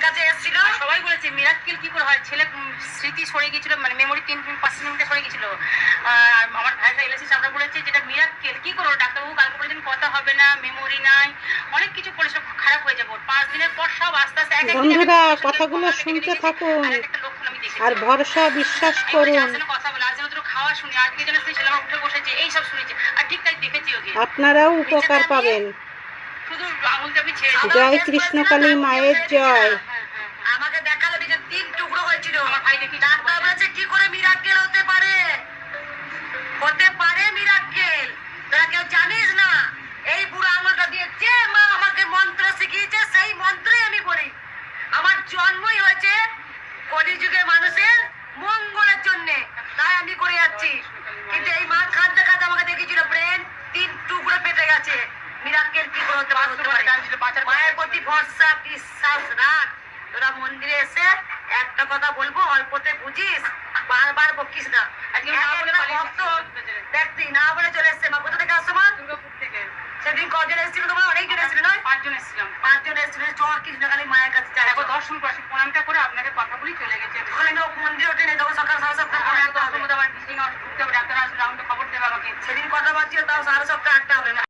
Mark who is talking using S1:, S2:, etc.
S1: কাছে এসেছিল।
S2: সবাই বলেছে মিরাক্কেল কি করে হয়? ছেলে স্মৃতি সরে গিয়েছিল মানে মেমোরি তিন সরে গিয়েছিল। আর আমার এলএসি আমরা বলেছে যেটা মিরাক্কেল কি করো ডাক্তারবাবু কালকে বলেছেন কথা হবে না মেমোরি নাই। অনেক কিছু সব খারাপ হয়ে যাব। পাঁচ দিনের পর সব আস্তে আস্তে এক
S3: বন্ধুরা, কথাগুলো শুনতে থাকুন।
S2: আর।
S3: ভরসা বিশ্বাস করুন।
S2: কথা বলে আজ খাওয়া শুনি আজকে যেন সেই ছেলে আমার উঠে বসেছে এই সব শুনেছে। আর ঠিক তাই দেখেছি ওকে।
S3: আপনারাও উপকার পাবেন। জয় কৃষ্ণকালী মায়ের জয়।
S1: আমাকে দেখাল যে তিন টুকরো হয়েছিল।
S2: আমার ভাই দেখি
S1: ডাক্তার বলেছে কি করে মিরাক্কেল হতে পারে? হতে পারে মিরাক্কেল তোরা কেউ জানিস না? এই বুড়ো আঙুলটা দিয়ে যে মা আমাকে মন্ত্র শিখিয়েছে সেই মন্ত্রই আমি বলি আমার জন্মই হয়েছে কলিযুগে মানুষের মঙ্গলের জন্য। তাই আমি করে যাচ্ছি। কিন্তু এই মা গেছে কি হতে পারে? মায়ের প্রতি ভরসা বিশ্বাস রাখ তোরা মন্দিরে এসে একটা কথা বলব অল্পতে বুঝিস বারবার বকিস না।
S2: না
S1: ভক্ত। দেখ তুই না বলে চলে এসছে। মা কোথা থেকে আসছো মা? সেদিন কজন এসেছিল তোমার অনেকজন এসেছিল নয়?
S2: পাঁচজন এসেছিলাম।
S1: পাঁচজন এসেছিল। চ কৃষ্ণকালী মায়ের কাছে যাই।
S2: দর্শন করে প্রণামটা করে আপনাকে কথা বলি চলে গেছে।
S1: ওখানে মন্দির ওঠে নেই তখন সকাল সাড়ে সাতটা
S2: আর
S1: আসতে হবে।
S2: আবার বিল্ডিং ঢুকতে হবে ডাক্তার আসলে আমাকে খবর দেবে আমাকে।
S1: সেদিন কথা বলছিল তাও সাড়ে সাতটা আটটা হবে। মা